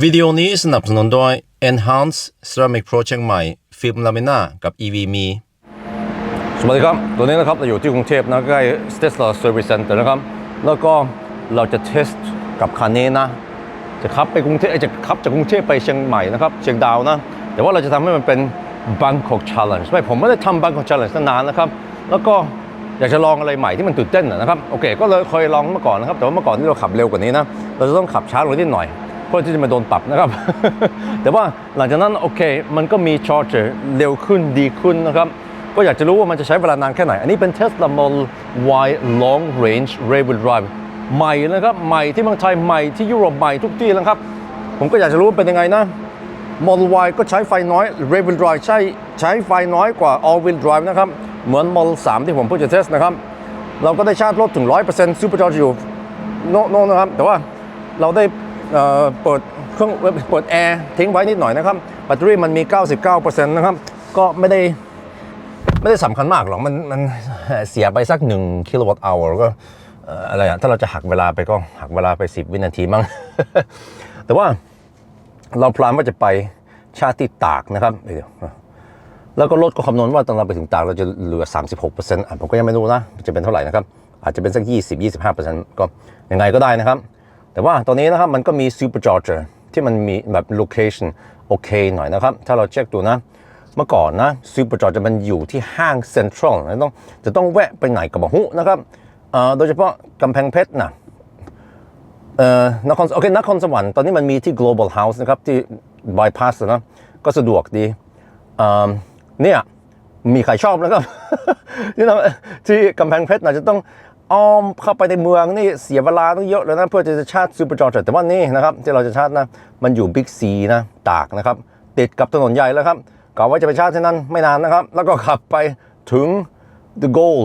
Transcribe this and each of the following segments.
วิดีโอนี้สนับสนุนโดย Enhance Ceramic Pro เชียงใหม่ ฟิล์มลามิน่ากับ EV มีสวัสดีครับ ตัวนี้นะครับเราอยู่ที่กรุงเทพนะใกล้ Tesla Service Center นะครับ แล้วก็เราจะเทสกับคันนี้นะ จะขับไปกรุงเทพจะขับจากกรุงเทพไปเชียงใหม่นะครับ เชียงดาวนะ แต่ว่าเราจะทำให้มันเป็น Bangkok Challenge ไม่ผมไม่ได้ทำ Bangkok Challenge นานนะครับ แล้วก็อยากจะลองอะไรใหม่ที่มันตื่นเต้นนะครับ โอเค ก็เลยเคยลองเมื่อก่อนนะครับ แต่ว่าเมื่อก่อนที่เราขับเร็วกว่านี้นะ เราจะต้องขับช้าลงนิดหน่อย พื่อที่จะมาโดนปรับนะครับ แต่ว่าหลังจากนั้นโอเค มันก็มีชาร์จเร็วขึ้นดีขึ้นนะครับ ก็อยากจะรู้ว่ามันจะใช้เวลานานแค่ไหน อันนี้เป็น Tesla Model Y Long Range Rear Wheel Drive ใหม่นะครับ ใหม่ที่เมืองไทยใหม่ที่ยุโรปใหม่ทุกที่แล้วครับ ผมก็อยากจะรู้ว่าเป็นยังไงนะ Model Y ก็ใช้ไฟน้อย Rear Wheel Drive ใช้ใช้ไฟน้อยกว่า All Wheel Drive นะครับ เหมือน Model 3 ที่ผมเพิ่งจะเทสนะครับเราก็ได้ชาร์จรถถึง 100% Supercharge อยู่โน่นนะครับ แต่ว่าเราได้ เปิดเครื่องเปิดแอร์ทิ้งไว้นิดหน่อยนะครับแบตเตอรี่มันมี 99%นะครับ ก็ไม่ได้ไม่ได้สำคัญมากหรอก มันมันเสียไปสัก 1 กิโลวัตต์เอาก็เอ่ออะไรอะถ้าเราจะหักเวลาไปก็หักเวลาไป 10 วินาทีมั้ง แต่ว่าเราพลานว่าจะไปชาติตากนะครับเดี๋ยวแล้วก็รถก็คำนวณว่าตอนเราไปถึงตากเราจะเหลือ 36%อะผมก็ยังไม่รู้นะ จะเป็นเท่าไหร่นะครับ อาจจะเป็นสัก 20-25%ก็ยังไงก็ได้นะครับ แต่ว่าตอนนี้นะครับมันก็มี supercharger ที่มันมีแบบ location โอเคหน่อยนะครับ ถ้าเราเช็คดูนะ เมื่อก่อนนะ supercharger มันอยู่ที่ห้างเซ็นทรัลนะต้องจะต้องแวะไปไหนกับมหุนะครับโดยเฉพาะกำแพงเพชรนะเออนครโอเคนครสวรรค์ตอนนี้มันมีที่ global house นะครับ ที่ bypass นะก็สะดวกดีเอ่อเนี่ยมีใครชอบนะครับที่ที่กำแพงเพชรนะจะต้อง อ้อมเข้าไปในเมืองนี่เสียเวลาต้องเยอะเลยนะเพื่อจะชาร์จซูเปอร์จอร์แต่ว่านี่นะครับที่เราจะชาร์จนะมันอยู่บิ๊กซีนะตากนะครับติดกับถนนใหญ่แล้วครับกะว่าจะไปชาร์จที่นั่นไม่นานนะครับ แล้วก็ขับไปถึง the goal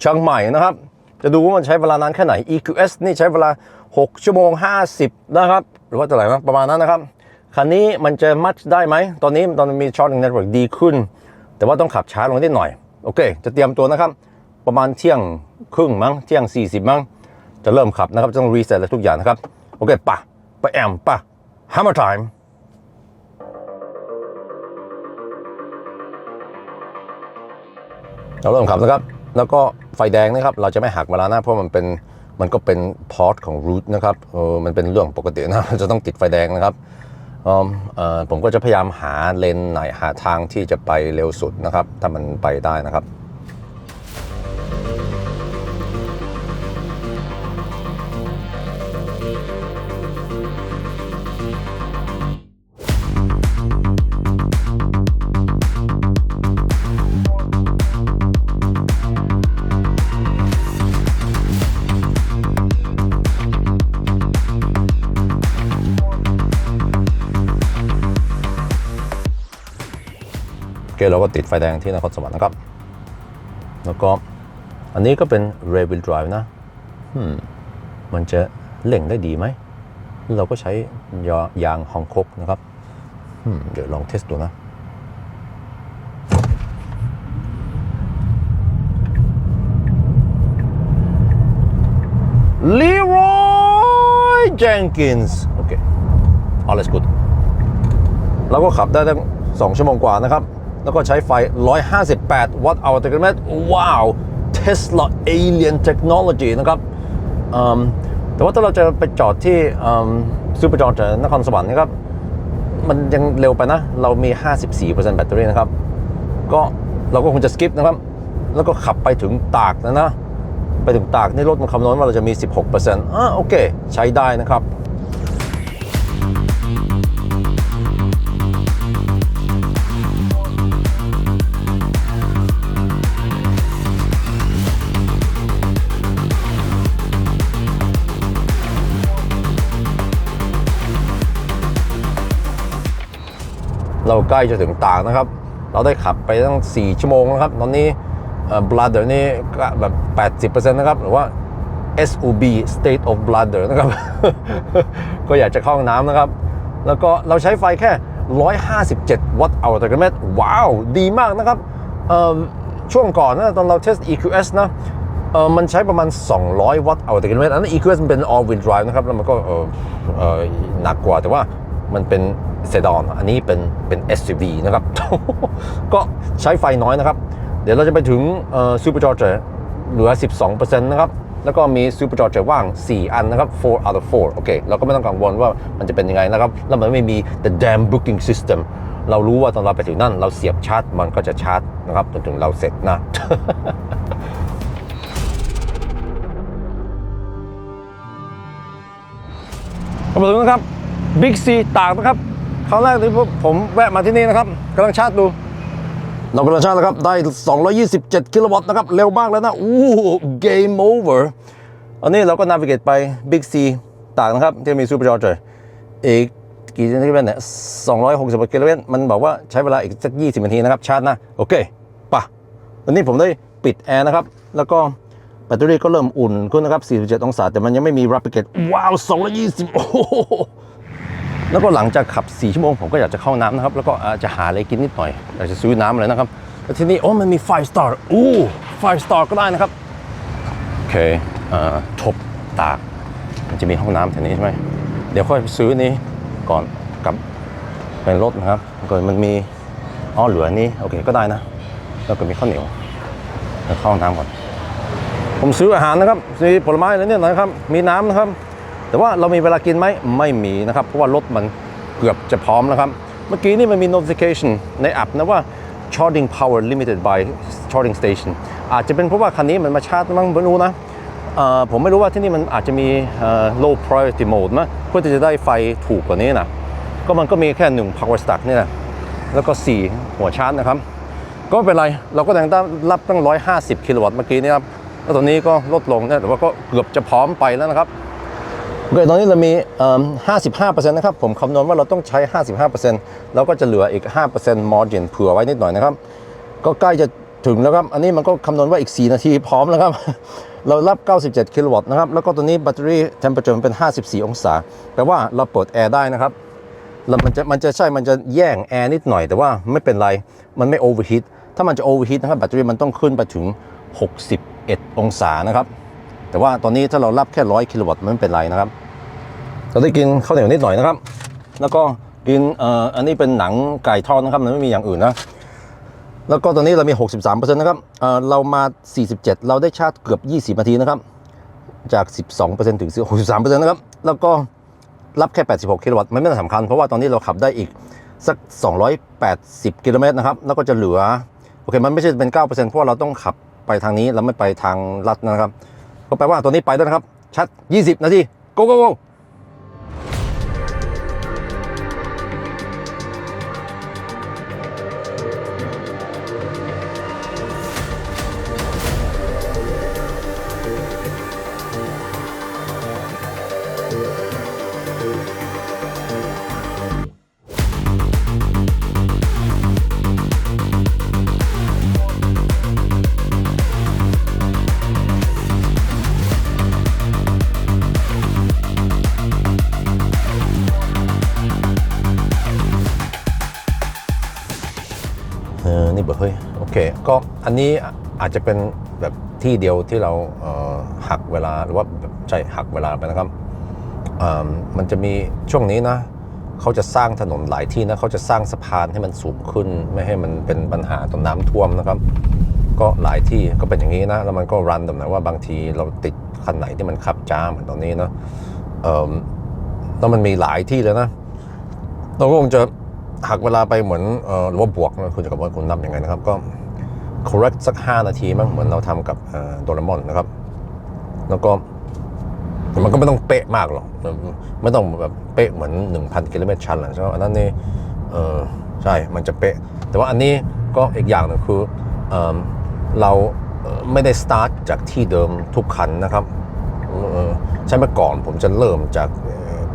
เชียงใหม่นะครับ จะดูว่ามันใช้เวลานานแค่ไหน EQS นี่ใช้เวลา 6 ชั่วโมง 50 นะครับ หรือว่าเท่าไหร่นะประมาณนั้นนะครับ คันนี้มันจะมัดได้ไหม ตอนนี้ตอนมี charging network ดีขึ้น แต่ว่าต้องขับช้าลงนิดหน่อย โอเค จะเตรียมตัวนะครับ ประมาณเที่ยงครึ่งมั้งเที่ยง 40 มั้ง จะเริ่มขับนะครับ ต้องรีเซ็ตอะไรทุกอย่างนะครับ โอเคปะไปแอมปะ hammer time เราเริ่มขับนะครับ แล้วก็ไฟแดงนะครับ เราจะไม่หักเวลาหนะเพราะมันเป็นมันก็เป็นพอร์ตของรูทนะครับเออมันเป็นเรื่องปกตินะจะต้องติดไฟแดงนะครับเออผมก็จะพยายามหาเลนไหนหาทางที่จะไปเร็วสุดนะครับ ถ้ามันไปได้นะครับ เคเราก็ติดไฟแดงที่นครสวรรค์นะครับ แล้วก็อันนี้ก็เป็น rear wheel drive นะมมันจะเล่งได้ดีไหม เราก็ใช้ยายางฮองคกนะครับเดี๋ยวลองเทสดูนะ Leroy Jenkins โอเค all is good เราก็ขับได้ตั้ง2ชั่วโมงกว่านะครับ แล้วก็ใช้ไฟ 158 วัตต์เอาต่อกิเมตรว้าว Tesla Alien Technology นะครับแต่ว่าถ้าเราจะไปจอดที่ซูเปอร์จอร์จนครสวรรค์นะครับ มันยังเร็วไปนะ เรามี 54%แบตเตอรี่นะครับ ก็เราก็คงจะสกิปนะครับ แล้วก็ขับไปถึงตากนะนะ ไปถึงตากนี่รถมันคำนวณว่าเราจะมี 16%อ่าโอเค ใช้ได้นะครับ เราใกล้จะถึงตากนะครับ เราได้ขับไปตั้ง 4 ชั่วโมงนะครับ ตอนนี้บลัดเดอร์นี่ก็แบบ 80%นะครับ หรือว่า SOB state of bladder นะครับ ก็อยากจะเข้าห้องน้ำนะครับ แล้วก็เราใช้ไฟแค่ 157 วัตต์เอาต่อกิโลเมตรว้าว ดีมากนะครับ ช่วงก่อนนะตอนเราเทส EQS นะมันใช้ประมาณ 200 วัตต์เอาต่อกิโลเมตรอันนั้น EQS มันเป็น all wheel drive นะครับ แล้วมันก็หนักกว่าแต่ว่ามันเป็น เซดอนอันนี้เป็นเป็น SUV นะครับ ก็ใช้ไฟน้อยนะครับ เดี๋ยวเราจะไปถึงซูเปอร์จอร์เจเหลือ 12%นะครับ แล้วก็มีซูเปอร์จอร์เจว่าง 4 อันนะครับ 4 out of 4 โอเค เราก็ไม่ต้องกังวลว่ามันจะเป็นยังไงนะครับ แล้วมันไม่มี the damn booking system เรารู้ว่าตอนเราไปถึงนั่น เราเสียบชาร์จ มันก็จะชาร์จนะครับจนถึงเราเสร็จนะกำลังนะครับบิ๊กซีตากนะครับ ครั้งแรกที่ผมแวะมาที่นี่นะครับกำลังชาร์จดูเรากำลังชาร์จนะครับได้ 227 กิโลวัตต์นะครับ เร็วมากแล้วนะ อู้ game over อันนี้เราก็นาวิเกตไป Big C ตากนะครับ ที่มีซูเปอร์จอร์เจอร์อีกกี่กิโลเมตรเนี่ย260กิโลเมตรมันบอกว่าใช้เวลาอีกสัก 20 นาทีนะครับ ชาร์จนะ โอเคป่ะตอนนี้ผมได้ปิดแอร์นะครับ แล้วก็แบตเตอรี่ก็เริ่มอุ่นขึ้นนะครับ 47 องศา แต่มันยังไม่มีรับ i เกตว้าว 220 โอ้โห แล้วก็หลังจากขับ 4 ชั่วโมงผมก็อยากจะเข้าน้ำนะครับ แล้วก็อาจจะหาอะไรกินนิดหน่อย อยากจะซื้อน้ำอะไรนะครับแล้วที่นี่โอ้มันมี5 star อู้5 star ก็ได้นะครับ โอเคอทบตาก มันจะมีห้องน้ำแถวนี้ใช่ไหม เดี๋ยวค่อยซื้อนี้ก่อนกลับเป็นรถนะครับก่อนมันมีอ๋อเหลือนี้โอเคก็ได้นะ แล้วก็มีข้าวเหนียวแล้วเข้าห้องน้ำก่อน ผมซื้ออาหารนะครับ ซื้อผลไม้อะไรเนี่ยนะครับ มีน้ำนะครับ แต่ว่าเรามีเวลากินไหมไม่มีนะครับ เพราะว่ารถมันเกือบจะพร้อมแล้วครับ เมื่อกี้นี่มันมี notification ในแอปนะว่า charging power limited by charging station อาจจะเป็นเพราะว่าคันนี้มันมาชาร์จมั้งไม่รู้นะผมไม่รู้ว่าที่นี่มันอาจจะมี low priority mode มั้งเพื่อที่จะได้ไฟถูกกว่านี้นะก็มันก็มีแค่หนึ่ง power stack นี่นะแล้วก็ 4 หัวชาร์จนะครับ ก็ไม่เป็นไร เราก็ยังได้รับตั้ง 150 กิโลวัตต์เมื่อกี้นี่ครับแล้วตอนนี้ก็ลดลงนะแต่ว่าก็เกือบจะพร้อมไปแล้วนะครับ โอเคตอนนี้เรามีเอิ่ม55%นะครับ ผมคำนวณว่าเราต้องใช้ 55%แล้วก็จะเหลืออีก 5% margin เผื่อไว้นิดหน่อยนะครับ ก็ใกล้จะถึงแล้วครับ อันนี้มันก็คำนวณว่าอีก 4 นาทีพร้อมแล้วครับ เรารับ 97 กิโลวัตต์นะครับ แล้วก็ตัวนี้แบตเตอรี่ temperature มันเป็น 54 องศา แปลว่าเราเปิดแอร์ได้นะครับแล้วมันจะมันจะใช่ มันจะแย่งแอร์นิดหน่อยแต่ว่าไม่เป็นไร มันไม่โอเวอร์ฮีทถ้ามันจะโอเวอร์ฮีทนะครับแบตเตอรี่มันต้องขึ้นไปถึง 61 องศานะครับ แต่ว่าตอนนี้ถ้าเรารับแค่ 100 กิโลวัตต์มันไม่เป็นไรนะครับ เราได้กินข้าวเหนียวนิดหน่อยนะครับ แล้วก็กินเอ่ออันนี้เป็นหนังไก่ทอดนะครับมันไม่มีอย่างอื่นนะแล้วก็ตอนนี้เรามี 63%นะครับเอ่อเรามา 47 เราได้ชาร์จเกือบ 20 นาทีนะครับ จาก 12%ถึง 63%นะครับ แล้วก็รับแค่ 86 กิโลวัตต์มันไม่สำคัญ เพราะว่าตอนนี้เราขับได้อีกสัก 280 กิโลเมตรนะครับ แล้วก็จะเหลือ โอเค มันไม่ใช่เป็น 9%เพราะว่าเราต้องขับไปทางนี้ เราไม่ไปทางลัดนะครับ ก็แปลว่าตัวนี้ไปแล้วนะครับ ชัด 20 นาที go go go เออนี่บอร์เฮ้ยโอเค ก็อันนี้อาจจะเป็นแบบที่เดียวที่เราเอ่อหักเวลาหรือว่าแบบใช่หักเวลาไปนะครับ มันจะมีช่วงนี้นะเขาจะสร้างถนนหลายที่นะเขาจะสร้างสะพานให้มันสูงขึ้น ไม่ให้มันเป็นปัญหาตอนน้ำท่วมนะครับ ก็หลายที่ก็เป็นอย่างนี้นะแล้วมันก็รันแบบไหนว่าบางทีเราติดคันไหนที่มันขับจ้าเหมือนตอนนี้เนะแล้วมันมีหลายที่เลยนะเราก็คงจะหักเวลาไปเหมือนหรือว่าบวกนะคุณจะกับว่าคุณนับยังไงนะครับ ก็ correct สัก 5 นาทีมั้งเหมือนเราทำกับโดเรมอนนะครับ แล้วก็ แต่มันก็ไม่ต้องเป๊ะมากหรอก ไม่ต้องแบบเป๊ะเหมือน 1,000กิโลเมตรชันหรอกใช่ไหมอันนั้นนี่เออใช่ มันจะเป๊ะ แต่ว่าอันนี้ก็อีกอย่างหนึงคือเออเราเออไม่ได้ start จากที่เดิมทุกคันนะครับใช่เมื่อก่อนผมจะเริ่มจาก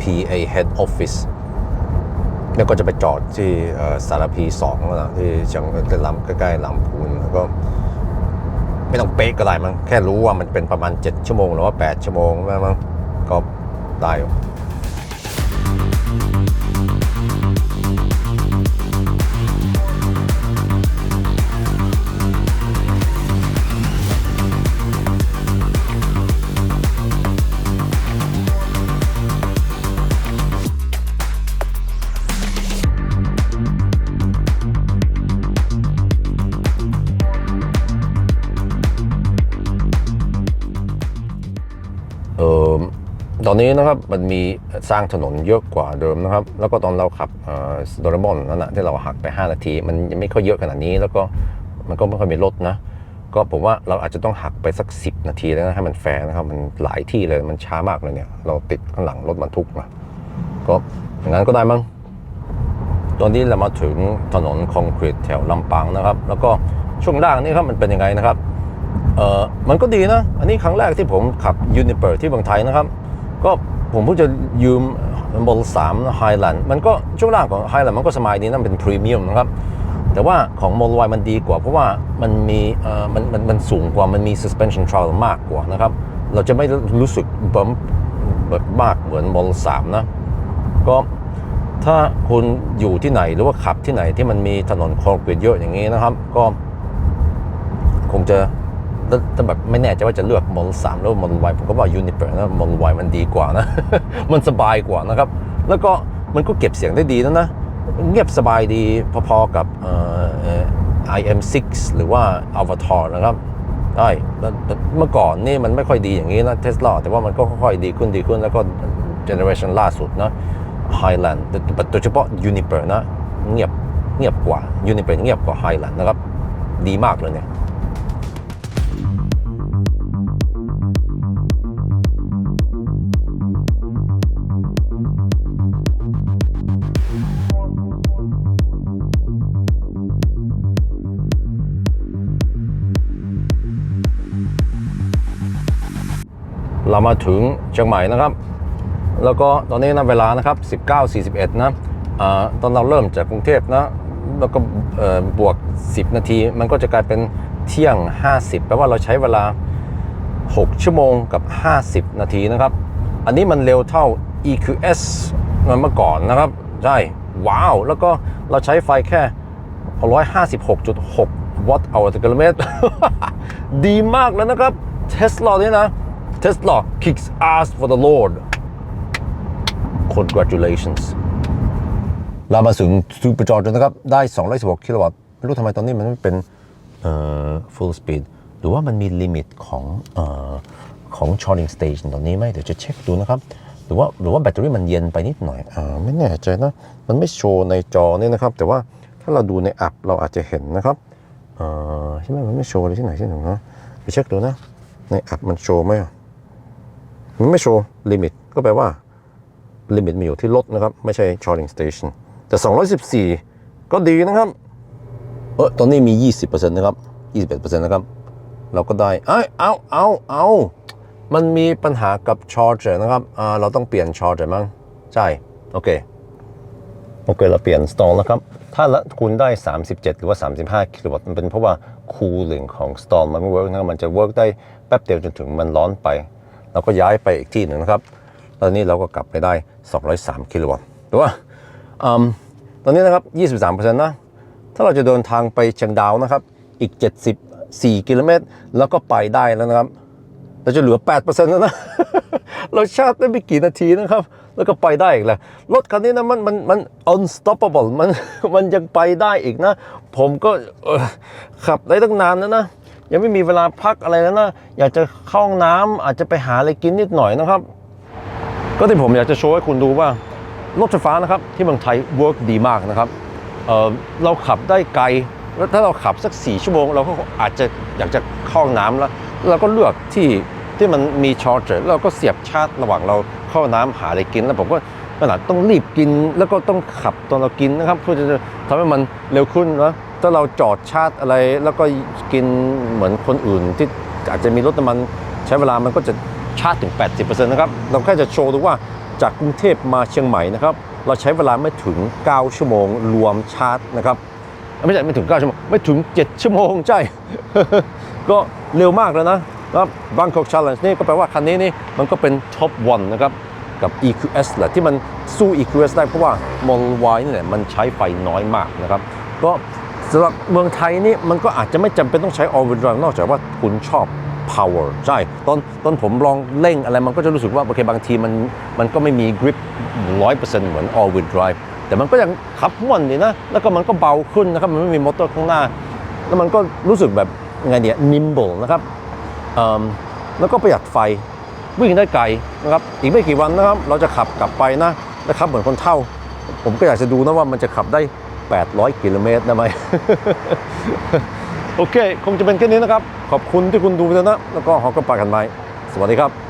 PA Head Office แล้วก็จะไปจอดที่สารพีสองนะที่เชียงลำใกล้ๆลำพูนแล้วก็ ไม่ต้องเป๊ะก็ได้มั้งแค่รู้ว่ามันเป็นประมาณ 7 ชั่วโมงหรือว่า 8 ชั่วโมงมั้งก็ได้อยู่ อนนี้นะครับมันมีสร้างถนนเยอะกว่าเดิมนะครับ แล้วก็ตอนเราขับโดเรมอนนั่นนะที่เราหักไป 5 นาที มันยังไม่ค่อยเยอะขนาดนี้ แล้วก็มันก็ไม่ค่อยมีรถนะ ก็ผมว่าเราอาจจะต้องหักไปสัก 10 นาทีแล้วนะให้มันแฟร์นะครับ มันหลายที่เลยมันช้ามากเลยเนี่ย เราติดข้างหลังรถบรรทุกนะก็อย่างนั้นก็ได้มั้งตอนนี้เรามาถึงถนนคอนกรีตแถวลำปางนะครับ แล้วก็ช่วงล่างนี่ครับมันเป็นยังไงนะครับเออมันก็ดีนะ อันนี้ครั้งแรกที่ผมขับยูนิเ r ที่เมืองไทยนะครับ ก็ผมเพิ่งจะยืมบอลสามไฮแลนด์มันก็ช่วงล่างของไฮแลนด์มันก็สบายดีนะเป็นพรีเมียมนะครับ แต่ว่าของโมลวายมันดีกว่า เพราะว่ามันมีเอ่อมันมันมันสูงกว่ามันมี suspension travel มากกว่านะครับ เราจะไม่รู้สึกบัมแบบมากเหมือนโมลสามนะ ก็ถ้าคุณอยู่ที่ไหนหรือว่าขับที่ไหนที่มันมีถนนคอนกรีตเยอะอย่างนี้นะครับ ก็คงจะ แต่แต่แบบไม่แน่ใจว่าจะเลือกมอลสามหรือมอลวผมก็ว่ายูนิเปอร์นะมอลวมันดีกว่านะ มันสบายกว่านะครับ แล้วก็มันก็เก็บเสียงได้ดีนะนะ เงียบสบายดีพอๆกับเอ่อเอ่อ IM6 หรือว่า Avatar นะครับใช่แล้วเมื่อก่อนนี่มันไม่ค่อยดีอย่างนี้นะเทสลาแต่ว่ามันก็ค่อยๆดีขึ้นดีขึ้นแล้วก็เจเนอเรชันล่าสุดนะ Highland แต่โดยเฉพาะ Uniper นะ เงียบเงียบกว่า Uniper เงียบกว่า Highland นะครับ ดีมากเลยเนี่ย เรามาถึงเชียงใหม่นะครับ แล้วก็ตอนนี้นะเวลานะครับ 19.41 นะอตอนเราเริ่มจากกรุงเทพนะแล้วก็บวก 10 นาที มันก็จะกลายเป็นเที่ยง 50 แปลว่าเราใช้เวลา 6 ชั่วโมงกับ 50 นาทีนะครับ อันนี้มันเร็วเท่า EQS มันเมื่อก่อนนะครับใช่ว้าว แล้วก็เราใช้ไฟแค่ 156.6 วัตต์ต่อกิโลเมตร ดีมากแล้วนะครับเทสลานี่ยนะ เทสลา kicks ass for the Lord congratulations เรามาถึงซูเปอร์จอร์จนะครับ ได้ 216 กิโลวัตต์ไม่รู้ทำไมตอนนี้มันไม่เป็นเอ่อ full speed หรือว่ามันมีลิมิตของเอ่อของ charging station ตอนนี้ไหมเดี๋ยวจะเช็คดูนะครับ หรือว่าหรือว่าแบตเตอรี่มันเย็นไปนิดหน่อยอ่าไม่แน่ใจนะ มันไม่โชว์ในจอเนี่ยนะครับ แต่ว่าถ้าเราดูในแอปเราอาจจะเห็นนะครับเอ่อใช่ไหมมันไม่โชว์เลยที่ไหนที่หนึ่งนะไปเช็คดูนะ ในแอปมันโชว์ไหมอะ มันไม่โชว์ลิมิตก็แปลว่าลิมิตมีอยู่ที่รถนะครับ ไม่ใช่ charging station แต่ 214 ก็ดีนะครับเออตอนนี้มี 20%นะครับ 21%นะครับ เราก็ได้เอ้ยเอาเอาเอามันมีปัญหากับ charger นะครับอ่าเราต้องเปลี่ยน charger มั้งใช่ โอเค โอเค เราเปลี่ยน stall นะครับ ถ้าละคุณได้ 37 หรือว่า 35 กิโลวัตต์มันเป็นเพราะว่า cooling ของ stall มันไม่ work นะครับมันจะ work ได้แป๊บเดียวจนถึงมันร้อนไป เราก็ย้ายไปอีกที่หนึ่งนะครับ ตอนนี้เราก็กลับไปได้ 203 กิโลวัตต์หรือว่าอืมตอนนี้นะครับ 23%นะ ถ้าเราจะเดินทางไปเชียงดาวนะครับ อีก 74 กิโลเมตร แล้วก็ไปได้แล้วนะครับ เราจะเหลือ 8%แล้วนะ เราชาร์จได้ไม่กี่นาทีนะครับ แล้วก็ไปได้อีกแล้ว รถคันนี้นะมันมันมัน unstoppable มันมันยังไปได้อีกนะ ผมก็ขับได้ตั้งนานแล้วนะ ยังไม่มีเวลาพักอะไรแล้วนะ อยากจะเข้าห้องน้ำอาจจะไปหาอะไรกินนิดหน่อยนะครับ ก็ที่ผมอยากจะโชว์ให้คุณดูว่ารถไฟฟ้านะครับที่เมืองไทยเวิร์กดีมากนะครับเเราขับได้ไกลแล้วถ้าเราขับสัก 4 ชั่วโมง เราก็อาจจะอยากจะเข้าห้องน้ำแล้ว เราก็เลือกที่ที่มันมีชาร์จเจอร์เราก็เสียบชาร์จระหว่างเราเข้าน้ำหาอะไรกิน แล้วผมก็ขนาดต้องรีบกินแล้วก็ต้องขับตอนเรากินนะครับเพื่อจะทำให้มันเร็วขึ้นนะ ถ้าเราจอดชาร์จอะไร แล้วก็กินเหมือนคนอื่นที่อาจจะมีรถน้ำมันใช้เวลามันก็จะชาร์จถึง 80%นะครับ เราแค่จะโชว์ดูว่าจากกรุงเทพมาเชียงใหม่นะครับ เราใช้เวลาไม่ถึง 9 ชั่วโมง รวมชาร์จนะครับ ไม่ใช่ไม่ถึง 9 ชั่วโมง ไม่ถึง 7 ชั่วโมง ใช่ ก็เร็วมากแล้วนะแล้ว Bangkok Challenge นี่ก็แปลว่าคันนี้นี่มันก็เป็น top one นะครับกับ EQS แหละที่มันสู้ EQS ได้เพราะว่า Model Y นี่แหละมันใช้ไฟน้อยมากนะครับ ก็ สำหรับเมืองไทยนี่มันก็อาจจะไม่จำเป็นต้องใช้ all wheel drive นอกจากว่าคุณชอบ power ใช่ตอนตอนผมลองเร่งอะไรมันก็จะรู้สึกว่าโอเคบางทีมันมันก็ไม่มี grip 100%เหมือน all wheel drive แต่มันก็ยังขับม่วนดีนะ แล้วก็มันก็เบาขึ้นนะครับ มันไม่มีมอเตอร์ข้างหน้า แล้วมันก็รู้สึกแบบไงเนี่ย nimble นะครับแล้วก็ประหยัดไฟวิ่งได้ไกลนะครับ อีกไม่กี่วันนะครับ เราจะขับกลับไปนะนะครับเหมือนคนเท่า ผมก็อยากจะดูนะว่ามันจะขับได้ 800 กิโลเมตรได้ไหมโอเค คงจะเป็นแค่นี้นะครับ ขอบคุณที่คุณดูไปนะ แล้วก็หอกระปากันไปสวัสดีครับ